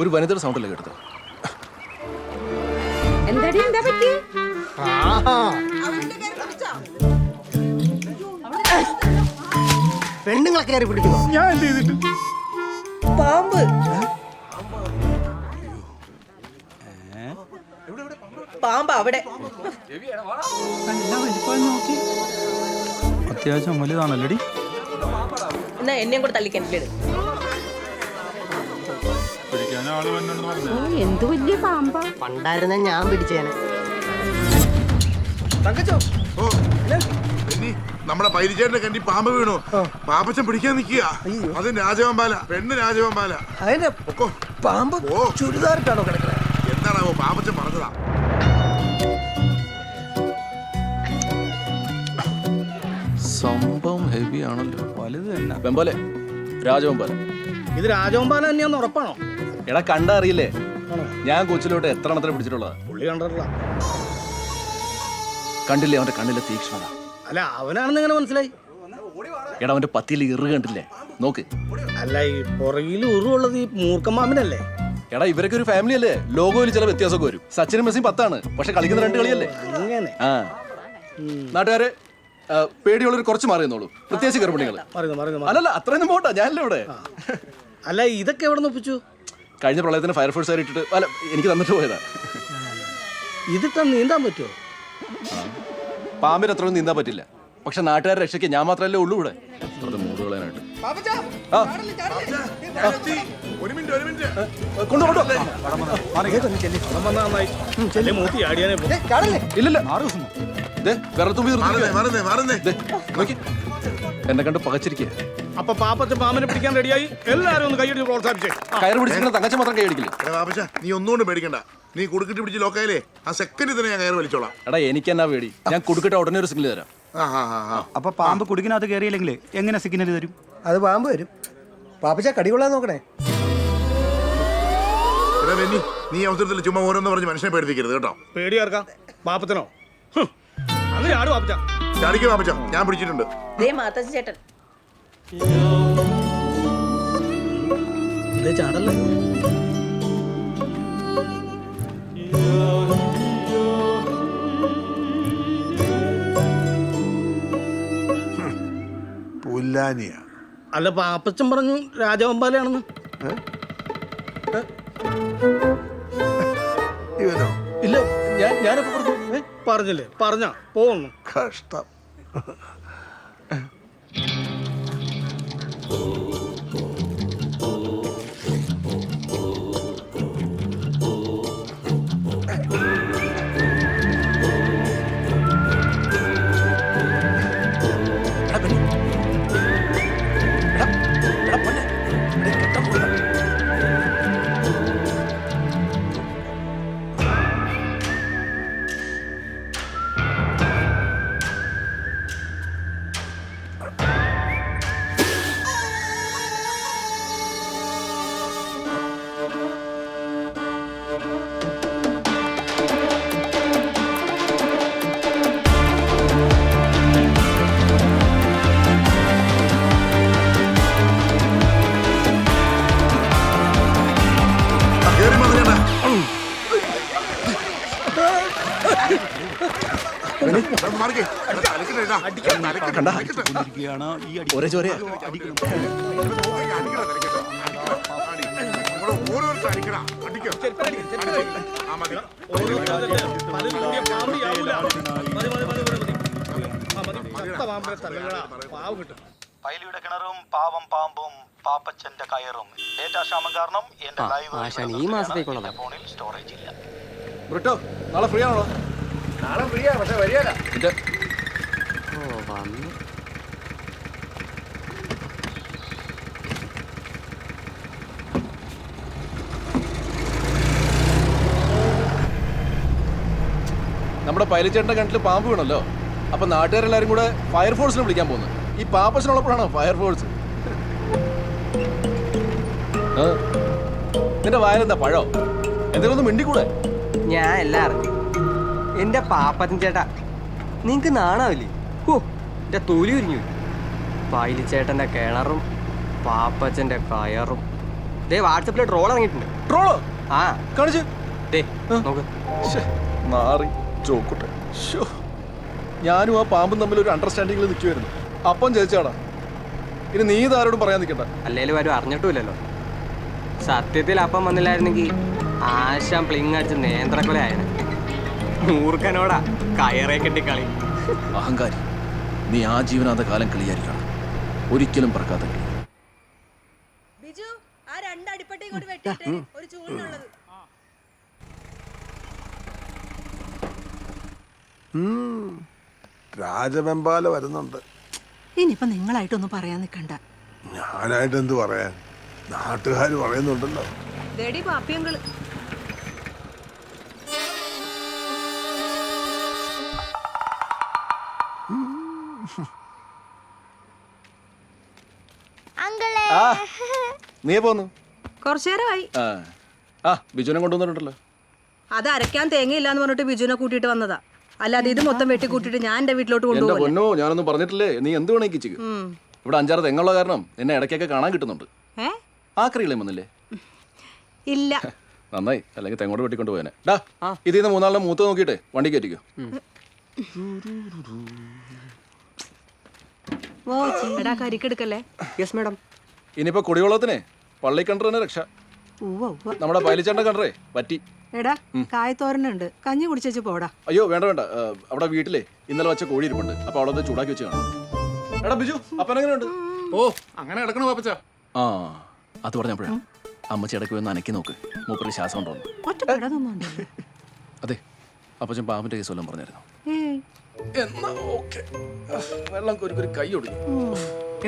ഒരു വനിതയുടെ സൗണ്ടല്ലേ കേട്ടത്? എന്തടി? എന്താ പറ്റി? പെണ്ണുങ്ങളെ കയറി പിടിക്കുന്നു. ഞാൻ എന്ത് ചെയ്തിട്ട്? പാമ്പ്. പാമ്പ് അവിടെ. അത്യാവശ്യം വലുതാണല്ലോടി. എന്നാ എന്നെയും കൂടെ തള്ളി കിണറ്റിലിട് എന്ത് വലിയ പാമ്പാ. പണ്ടായിരുന്ന ഞാൻ പിടിച്ചേനെ. നമ്മുടെ പൈരിച്ചേട്ടന്റെ കണ്ടി പാമ്പ് വീണു. പാപ്പച്ചൻ പിടിക്കാൻ നിക്കുക അത് രാജവമ്പാല പെണ്ണ് രാജവമ്പാല പാമ്പ് ഓ. ചുരിദാറിട്ടാണോ കിടക്കുന്നത് എന്താണാവോ പാപ്പച്ചൻ പറഞ്ഞതാ. സംഭവം ഹെവി ആണല്ലോ. വലുത് തന്നെ. വെമ്പോലെ. രാജവെമ്പാല. ഇത് രാജവെമ്പാല തന്നെയാന്ന് ഉറപ്പാണോ? എടാ കണ്ടറിയില്ലേ? ഞാൻ കൊച്ചിലോട്ട് എത്ര എണ്ണത്തിന് പിടിച്ചിട്ടുള്ളതാ? പുള്ളി കണ്ടിട്ടില്ല. കണ്ടില്ലേ അവന്റെ കണ്ണിലെ തീക്ഷ്ണത? അല്ല അവനാണെന്ന് ഇങ്ങനെ മനസ്സിലായി? എടാ അവന്റെ പത്തിയിൽ ഇറു കണ്ടില്ലേ? നോക്ക്. അല്ല ഈ പുറകിൽ ഉറുള്ളത് ഈ മൂർക്കമ്മാമിനല്ലേ എടാ ഇവരൊക്കെ ഒരു ഫാമിലി അല്ലേ? ലോകോയിൽ ചില വ്യത്യാസമൊക്കെ വരും. സച്ചിനും മെസ്സിയും പത്താണ്. പക്ഷെ കളിക്കുന്ന രണ്ട് കളിയല്ലേ? അങ്ങനെ. ആ. നാട്ടുകാരെ പേടിയുള്ളവർ കുറച്ച് മാറി നിന്നോളൂ പ്രത്യേകിച്ച് ഗർഭിണികൾ അല്ലല്ല അത്രയൊന്നും പോട്ടെ ഞാനല്ലേ ഇവിടെ. അല്ല ഇതൊക്കെ എവിടെ നിന്ന് ഒപ്പിച്ചു? കഴിഞ്ഞ പ്രളയത്തിന് ഫയർഫോഴ്സ് ഇട്ടിട്ട് അല്ല എനിക്ക് തന്നിട്ട് പോയതാ. ഇതിട്ട് നീന്താൻ പറ്റുമോ പാമ്പിന് അത്രയൊന്നും നീന്താൻ പറ്റില്ല. പക്ഷെ നാട്ടുകാരെ രക്ഷയ്ക്ക് ഞാൻ മാത്രമല്ലേ ഉള്ളൂ ഇവിടെ. അത് മൂടുകളാനായിട്ട് ആ. ഞാനെത്തി. ഒരു മിനിറ്റ് ഒരു മിനിറ്റ്. കൊണ്ടു കൊണ്ടു. വെള്ളം വന്നാ നന്നായി. അല്ലേ മൂത്തി ആടിയാനേ പോ. ഇല്ലല്ല. എന്നെ കണ്ട് പകച്ചിരിക്കുക അപ്പൊ പാപ്പച്ച പാമ്പിനെ പിടിക്കാൻ റെഡിയായി. എല്ലാരും ഒന്ന് കൈയടി പ്രോത്സാഹിപ്പിച്ചേ. കയറി പിടിച്ചിരിക്കുന്ന തങ്കച്ച മാത്രം കൈ അടിക്കില്ല? എടാ പാപ്പച്ച നീ ഒന്നുകൊണ്ട് പേടിക്കണ്ട. നീ കുടുക്കിട്ട് പിടിച്ച് ലോക്കായാലേ ആ സെക്കൻഡ് തന്നെ ഞാൻ കയറി വലിച്ചോളാം. എടാ എനിക്ക് എന്നാ പേടി? ഞാൻ കുടുക്കിട്ട് ഉടനെ ഒരു സിഗ്നൽ തരാം. അപ്പൊ പാമ്പ് കുടുക്കിനകത്ത് കയറിയില്ലെങ്കിൽ എങ്ങനെ സിഗ്നൽ തരും? അത് പാമ്പ് വരും പാപ്പച്ച കടികൊള്ളാൻ നോക്കണേ. നീ അവസരത്തിൽ ചുമ്മാ ഓരോന്ന് പറഞ്ഞ് മനുഷ്യനെ പേടിപ്പിക്കരുത് കേട്ടോ. പേടി ചേർക്കാം ചാടിക്ക് ഞാൻ പിടിച്ചിട്ടുണ്ട്. ദേ ചേട്ടൻ. ഇതേ ചാടല്ലേ? പുല്ലാനിയ. അല്ല പാപ്പച്ചൻ പറഞ്ഞു രാജവമ്പാലയാണെന്ന്. ഇവനോ? ഇല്ല ഞാൻ ഞാനൊക്കെ പറഞ്ഞു ഏ? പറഞ്ഞില്ലേ? പറഞ്ഞ പോന്നു കഷ്ടം. പൈലിയുടെ കിണറും പാവം പാമ്പും പാപ്പച്ചന്റെ കയറും. ഡേറ്റാ ക്ഷാമം കാരണം എന്റെ ലൈവ് ഈ മാസത്തേക്കുള്ള ഫോണിൽ സ്റ്റോറേജ് ഇല്ല. ബ്രിട്ടോ നാളെ ഫ്രീ ആണോ നാളെ ഫ്രീയാ പക്ഷെ വരികയല്ല ഓ വന്നു. നമ്മുടെ പൈലച്ചേട്ടന്റെ കിണറ്റിൽ പാമ്പ് വീണല്ലോ. അപ്പൊ നാട്ടുകാരെല്ലാരും കൂടെ ഫയർഫോഴ്സിനെ വിളിക്കാൻ പോകുന്നു ഈ പാപ്പച്ചനുള്ളപ്പോഴാണോ ഫയർഫോഴ്സ് ഫോഴ്സ് നിന്റെ വായനെന്താ പഴോ? എന്തെങ്കിലും ഒന്ന് മിണ്ടിക്കൂടെ? ഞാൻ എല്ലാം അറിഞ്ഞു എന്റെ പാപ്പൻ ചേട്ടാ. നിങ്ങക്ക് നാണാവില്ലേ? ഓ എന്റെ തൊലി ഉരിഞ്ഞു. പായിലി ചേട്ടന്റെ കിണറും പാപ്പച്ചന്റെ കയറും. ദേ വാട്സപ്പിൽ ട്രോൾ ഇറങ്ങിയിട്ടുണ്ട്. ട്രോളോ? ആ. കാണിച്ചു. ദേ നോക്ക്. നാറി ചോക്കുട്ടെ. ഞാനും ആ പാമ്പും തമ്മിൽ ഒരു അണ്ടർസ്റ്റാൻഡിങ്ങിൽ നിൽക്കുമായിരുന്നു അപ്പം ചേച്ചാടാ ഇനി നീ ഇതാരോടും പറയാൻ നിൽക്കണ്ട. അല്ലേലും ആരും അറിഞ്ഞിട്ടുമില്ലല്ലോ. സത്യത്തിൽ അപ്പം വന്നില്ലായിരുന്നെങ്കിൽ ആശാൻ പ്ലിങ് അടിച്ച് നേന്ത്രക്കൊലയായനെ. മൂർഖനോടാ കയറേ കെട്ടി കളി അഹങ്കാരി നീ ആ ജീവനാന്ത കാലം കളിയായിരിക്കണം. ഒരിക്കലും പറക്കാത്ത കളി. ബിജു ആ വെട്ടിയിട്ട് ഒരു ചൂടിനുള്ളത്. രാജവെമ്പാല വരുന്നുണ്ട്. ഇനിയിപ്പോ നിങ്ങളായിട്ടൊന്നും പറയാൻ നിക്കണ്ട ഞാനായിട്ട് എന്ത് പറയാൻ? നാട്ടുകാർ പറയുന്നുണ്ടല്ലോ. നീ പോന്നു. കുറച്ചു നേരമായി ആ. ആ ബിജുനെ കൊണ്ടുവന്നിട്ടുണ്ടല്ലോ. അത് അരയ്ക്കാൻ തേങ്ങയില്ല എന്ന് പറഞ്ഞിട്ട് ബിജുനെ കൂട്ടിയിട്ട് വന്നതാ. അല്ലാതെ ഇത് മൊത്തം വെട്ടി കൂട്ടിട്ട് ഞാൻ എന്റെ വീട്ടിലോട്ട് കൊണ്ടുപോകും പൊന്നോ ഞാനൊന്നും പറഞ്ഞിട്ടില്ലേ? നീ എന്ത് വേണേ കിച്ചിക്ക് ഇവിടെ അഞ്ചാറ് തെങ്ങുള്ള കാരണം എന്നെ ഇടയ്ക്കൊക്കെ കാണാൻ കിട്ടുന്നുണ്ട്. ഏ? ആ വന്നില്ലേ? ഇല്ല. നന്നായി. അല്ലെങ്കിൽ തെങ്ങോട് വെട്ടിക്കൊണ്ട് പോയനെ. ഡാ ഇതിൽ നിന്ന് മൂന്നാളിനെ മൂത്ത് നോക്കിയിട്ടെ വണ്ടി കയറ്റിക്കോ. ഓ കരിക്കെടുക്കല്ലേ? യെസ് മാഡം ഇനിയിപ്പോ കുടിവെള്ളത്തിനെ പള്ളി തന്നെ രക്ഷ. നമ്മുടെ പൈലിച്ചേണ്ട കണ്ടറേ പറ്റി എടാ കായത്തോരനുണ്ട്. കഞ്ഞി കുടിച്ചു പോടാ. അയ്യോ വേണ്ട വേണ്ട. അവിടെ വീട്ടിലെ ഇന്നലെ വെച്ച കോഴി ഇരിപ്പുണ്ട് അപ്പൊ അവിടെ ചൂടാക്കി വെച്ച് കാണാം. എടാ ബിജു അപ്പനെങ്ങനെയുണ്ട് ഓ അങ്ങനെ കിടക്കണോ പാപ്പച്ച? ആ അത് പറഞ്ഞപ്പോഴാ. അമ്മച്ചി ഇടയ്ക്ക് വന്ന് അനക്കി നോക്ക്. മൂപ്പര് ശ്വാസം ഉണ്ടോന്ന് അതെ അപ്പച്ചൻ പാമ്പിന്റെ കേസ് വല്ലതും പറഞ്ഞായിരുന്നു? എന്നാ ഓക്കെ. വെള്ളം കൊരുക്കൊരു കൈ ഒടിഞ്ഞു.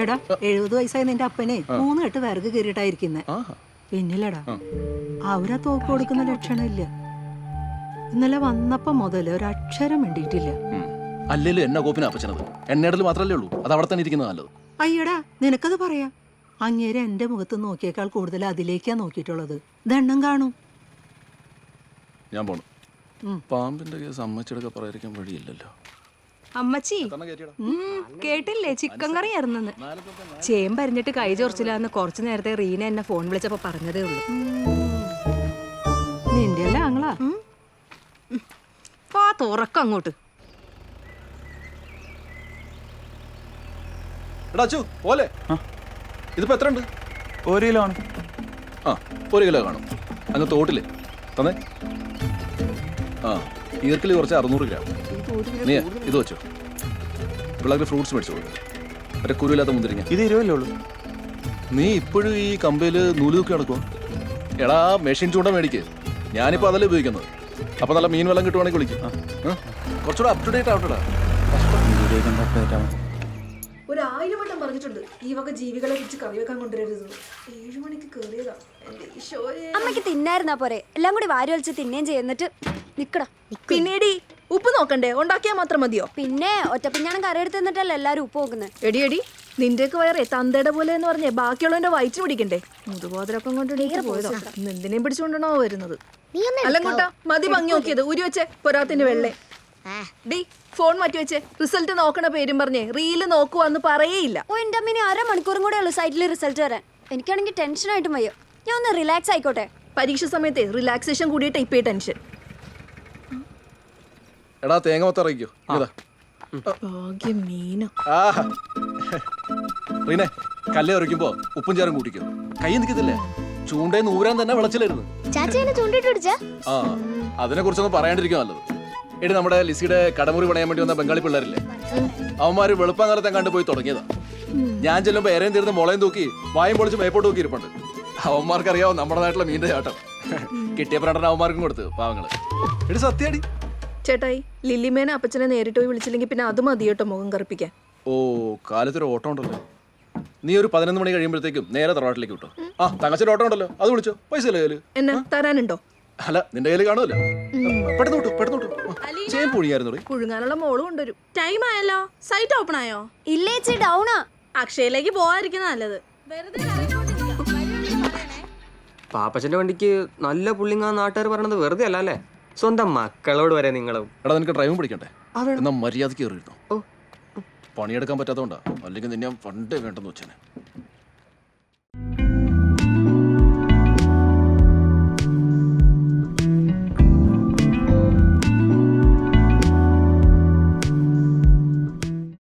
എടാ എഴുപത് വയസ്സായ നിന്റെ അപ്പനെ മൂന്ന് കെട്ട് വിറക് കയറിയിട്ടായിരിക്കുന്നെ പിന്നിലടാ പിന്നില്ലടാ. അവരാ തോക്ക് കൊടുക്കുന്ന ലക്ഷണമില്ല. ഇന്നലെ വന്നപ്പോ മുതൽ ഒരക്ഷരം വേണ്ടിയിട്ടില്ല അല്ലല്ലോ എന്നെ കോപ്പിനാ അപ്പച്ചനത് എണ്ണയിടൽ മാത്രമല്ലേ ഉള്ളൂ. അത് അവിടെ തന്നെ ഇരിക്കുന്നത് നല്ലത്. അയ്യടാ നിനക്കത് പറയാ. അങ്ങേരെ എന്റെ മുഖത്ത് നോക്കിയേക്കാൾ കൂടുതൽ അതിലേക്കാ നോക്കിയിട്ടുള്ളത്. ദണ്ണം കാണും. ഞാൻ പോണു. പാമ്പിന്റെ കേസ് അമ്മച്ചിടൊക്കെ പറയാതിരിക്കാൻ വഴിയില്ലല്ലോ. അമ്മച്ചി. കേട്ടില്ലേ? ചിക്കൻ കറി ആയിരുന്നെന്ന്. ചേമ്പരിഞ്ഞിട്ട് കൈ ചൊറിച്ചില്ലാന്ന് കുറച്ചു നേരത്തെ റീന എന്നെ ഫോൺ വിളിച്ചപ്പോ പറഞ്ഞതേ ഉള്ളൂ. നിന്റെ അല്ല ആങ്ങളാ? പാ തുറക്കം അങ്ങോട്ട്. എടാ അച്ചു പോലെ ഇതിപ്പോ എത്ര ഉണ്ട് ഒരു കിലോ ആണ്. ആ ഒരു കിലോ കാണും. അങ്ങ് തോട്ടിൽ. തന്നെ. ആ. ഈർക്കിലി കുറച്ച് അറുന്നൂറ് ഗ്രാം. നീ ഇത് വെച്ചോ. പിള്ളേർക്ക് ഫ്രൂട്ട്സ് മേടിച്ചോളൂ മറ്റേ കുരുവില്ലാത്ത മുന്തിരിങ്ങ. ഇത് ഇരുപല്ലേ ഉള്ളൂ? നീ ഇപ്പോഴും ഈ കമ്പയിൽ നൂൽ തൂക്കി നടക്കുമോ എടാ മെഷീൻ ചൂണ്ട മേടിക്ക്. ഞാനിപ്പോൾ അതല്ലേ ഉപയോഗിക്കുന്നത്. അപ്പോൾ നല്ല മീൻ വെള്ളം കിട്ടുവാണെങ്കിൽ വിളിക്കും? കുറച്ചുകൂടെ അപ് ടു ഡേറ്റ് ആവട്ടെടാ. ഒരു ആയിരം വട്ടം പറഞ്ഞിട്ടുണ്ട് ഈ വക ജീവികളെ കുറിച്ച് കറി വെക്കാൻ കൊണ്ടുവരരുത് ഏഴു മണിക്ക് കയറിയതാ എന്റെ ഈശോയെ. അമ്മയ്ക്ക് തിന്നായിരുന്നാ പോരെ. എല്ലാം കൂടി വാരി വലിച്ച് തിന്നുകയും ചെയ്യുന്നിട്ട് നിക്കടാ പിന്നീട് ഉപ്പ് നോക്കണ്ടേ? ഉണ്ടാക്കിയാൽ മാത്രം മതിയോ? പിന്നെ ഒറ്റപ്പിഞ്ഞാണ് കറി എടുത്ത് നിന്നിട്ടല്ലേ എല്ലാരും ഉപ്പ് നോക്കുന്നത് എടി എടി നിന്റെയൊക്കെ വയറെ തന്തയുടെ പോലെ എന്ന് പറഞ്ഞേ ബാക്കിയുള്ളവന്റെ വയറ്റ് പിടിക്കണ്ടേ? മുതുബോധരൊപ്പം കൊണ്ട് പോയതോ. എന്തിനേം പിടിച്ചുകൊണ്ടാണോ വരുന്നത്? അല്ല കൂട്ടാ മതി ഭംഗി നോക്കിയത് ഉരി വെച്ചേ പൊരാത്തിന്റെ വെള്ളേ. ഡി ഫോൺ മാറ്റി വെച്ചേ. റിസൾട്ട് നോക്കണ പേരും പറഞ്ഞേ. റീൽ നോക്കുവാന്ന് പറയേയില്ല. ഓ എന്റെ അമ്മിനി അരമണിക്കൂറും കൂടെ ഉള്ളു സൈറ്റിൽ റിസൾട്ട് വരാൻ. എനിക്കാണെങ്കിൽ ടെൻഷനായിട്ടും വയ്യോ. ഞാൻ ഒന്ന് റിലാക്സ് ആയിക്കോട്ടെ? പരീക്ഷ സമയത്തെ റിലാക്സേഷൻ കൂടിയിട്ട് ഇപ്പേ ടെൻഷൻ. എടാ തേങ്ങ മൊത്തം ഇറങ്ങിക്കോ ഇതാ. ആ. റീനെ കല്ല് ഉരയ്ക്കുമ്പോ ഉപ്പും ചേരും കൂട്ടിക്കോ. കൈ നിൽക്കത്തില്ലേ? ചൂണ്ടേ നൂരാൻ തന്നെ വിളച്ചിലായിരുന്നു. ചാച്ചനെ ചൂണ്ടിട്ട് പിടിച്ചാ? ആ അതിനെ കുറിച്ചൊന്നും പറയാണ്ടിരിക്കും നല്ലത്. എടി നമ്മുടെ ലിസിയുടെ കടമുറി പണയാൻ വേണ്ടി വന്ന ബംഗാളി പിള്ളേരില്ലേ? അവന്മാര് വെളുപ്പാങ്കാലത്തെ കണ്ടു പോയി തുടങ്ങിയതാ. ഞാൻ ചെല്ലുമ്പോ എരയും തീർന്ന് മുളയും തൂക്കി വായും പൊളിച്ച് മേപ്പോട്ട് തൂക്കി ഇരിപ്പുണ്ട് അവന്മാർക്കറിയാവോ നമ്മുടെ നാട്ടിലെ മീന്റെ ചാട്ടം കിട്ടിയ പ്രകടനം അവന്മാർക്കും കൊടുത്ത് പാവങ്ങൾ. എടി സത്യടി. ചേട്ടായി ലില്ലിമേനെ അപ്പച്ചനെ നേരിട്ട് പോയി വിളിച്ചില്ലെങ്കിൽ പിന്നെ അത് മതി കേട്ടോ മുഖം കറുപ്പിക്കാൻ. ഓ കാലത്തൊരു ഓട്ടം ഉണ്ടല്ലോ. നീ ഒരു പതിനൊന്ന് മണി കഴിയുമ്പോഴത്തേക്കും നേരെ തറവാട്ടിലേക്ക് വിട്ടോ. ആ തങ്ങച്ചൊരു ഓട്ടം ഉണ്ടല്ലോ അത് വിളിച്ചോ. പൈസ അല്ലേ കയ്യിൽ? എന്നെ തരാനുണ്ടോ? അല്ല നിന്റെ കയ്യിൽ കാണുമല്ലോ. പെട്ടെന്ന് വിട്ടു പെട്ടെന്ന് വിട്ടു. ചെയ്യാൻ പുഴിയായിരുന്നു പുഴുങ്ങാനുള്ള മോൾ കൊണ്ടുവരും ടൈം ആയല്ലോ. സൈറ്റ് ഓപ്പൺ ആയോ? ഇല്ലേച്ചി ഡൗണാ അക്ഷയയിലേക്ക് പോവാതിരിക്കുന്ന നല്ലത്. പാപ്പച്ചന്റെ വണ്ടിക്ക് നല്ല പുള്ളിങ്ങാ നാട്ടുകാർ പറയണത് വെറുതെ അല്ല അല്ലേ? സ്വന്തം മക്കളോട് വരെ നിങ്ങളും. എടാ നിനക്ക് ഡ്രൈവിംഗ് പഠിക്കണ്ടേ എന്നാ മര്യാദയ്ക്ക് കയറിയിരുന്നോ? പണിയെടുക്കാൻ പറ്റാത്തതുകൊണ്ടാ. അല്ലെങ്കിൽ നിന്നെ ഫണ്ട് പണ്ടേ വേണ്ടെന്ന് വെച്ചേനെ.